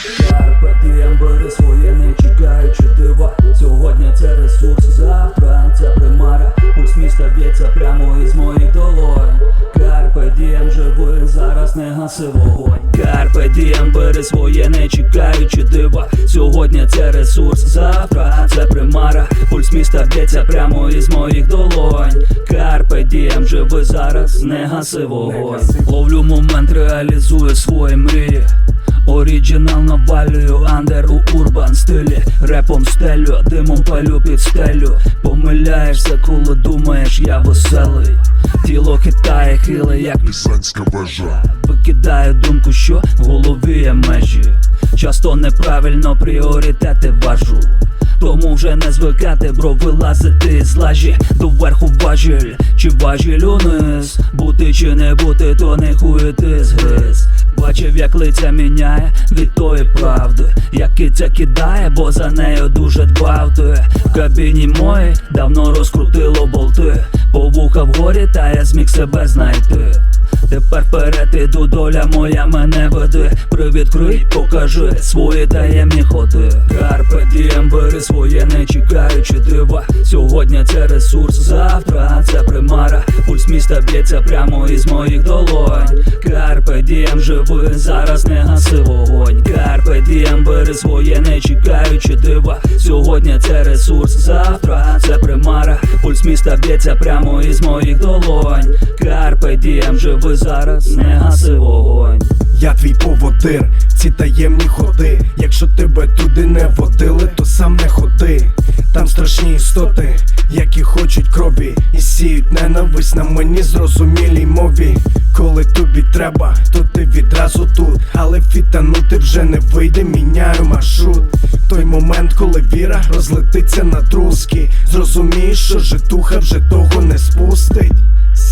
Карпадієм бери своє, не чекаючи дива. Сьогодні це ресурс, завтра це примара. Пусть міста б'ється прямо із моїх долонь. Карпадієм живи, зараз не гаси вогонь. Карпадієм бери своє, не чекаючи дива. Сьогодні це ресурс, завтра це примара. Пульс міста б'ється прямо із моїх долонь. Карпе дієм, живи зараз, не гаси вогонь. Ловлю момент, реалізую свої мрії. Оригінал навалюю, андер у урбан стилі. Репом стелю, димом палю під стелю. Помиляєшся, коли думаєш, я веселий. Тіло хитає, хиле, як Пісанська вежа. Викидаю думку, що в голові є межі. Часто неправильно пріоритети важу. Тому вже не звикати, бро, вилазити з лажі. Доверху важіль, чи важіль униз? Бути чи не бути, то не хує ти згриз Бачив, як лиця міняє від тої правди Як киця кидає, бо за нею дуже дбав ти В кабіні моїй давно розкрутило болти По вуха вгорі, та я зміг себе знайти Тепер вперед іду, доля моя мене веде. Привідкрий, покажи свої таємні ходи. Карпе дієм бери своє, не чекаючи дива. Сьогодні це ресурс, завтра це примара. Пульс міста б'ється прямо із моїх долонь. Карпе дієм живи, зараз не гаси вогонь. Карпе дієм бери своє, не чекаючи дива. Сьогодні це ресурс, завтра це примара. Пульс міста б'ється прямо із моїх долонь. Карпе дієм живи зараз, не гаси вогонь Я твій поводир, ці таємні ходи. Якщо тебе туди не водили, то сам не ходи. Там страшні істоти, які хочуть крові, і сіють ненависть на мені зрозумілій мові. Коли тобі треба, то ти відразу тут. Але фітанути вже не вийде, міняю маршрут. Той момент, коли віра розлетиться на друзки. Зрозумієш, що житуха вже того не спустить.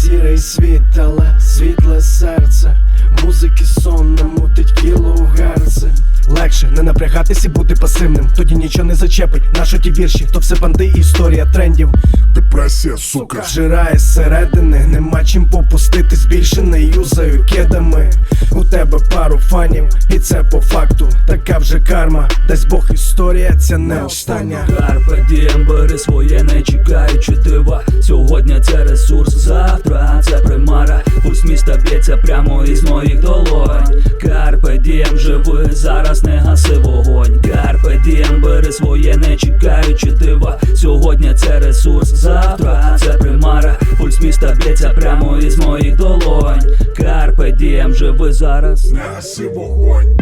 Сірий світ, але світле серце. Музики сон намутить кілогерци. Легше не напрягатись і бути пасивним. Тоді нічого не зачепить. Нащо ті вірші, то все банди історія трендів. Депресія, сука Зжирає зсередини, нема чим попуститись більше не юзаю кедами. Тебе пару фанів, і це по факту. Така вже карма, дасть Бог історія, ця не остання. Карпе дієм бери своє, не чекаючи дива. Сьогодні це ресурс, завтра це примара. Пульс міста б'ється прямо із моїх долонь. Карпе дієм живи, зараз не гаси вогонь. Карпе дієм бери своє, не чекаючи дива. Сьогодні це ресурс, завтра це примара Б'ється прямо із моїх долонь. Карпе дієм живи зараз. Негаси вогонь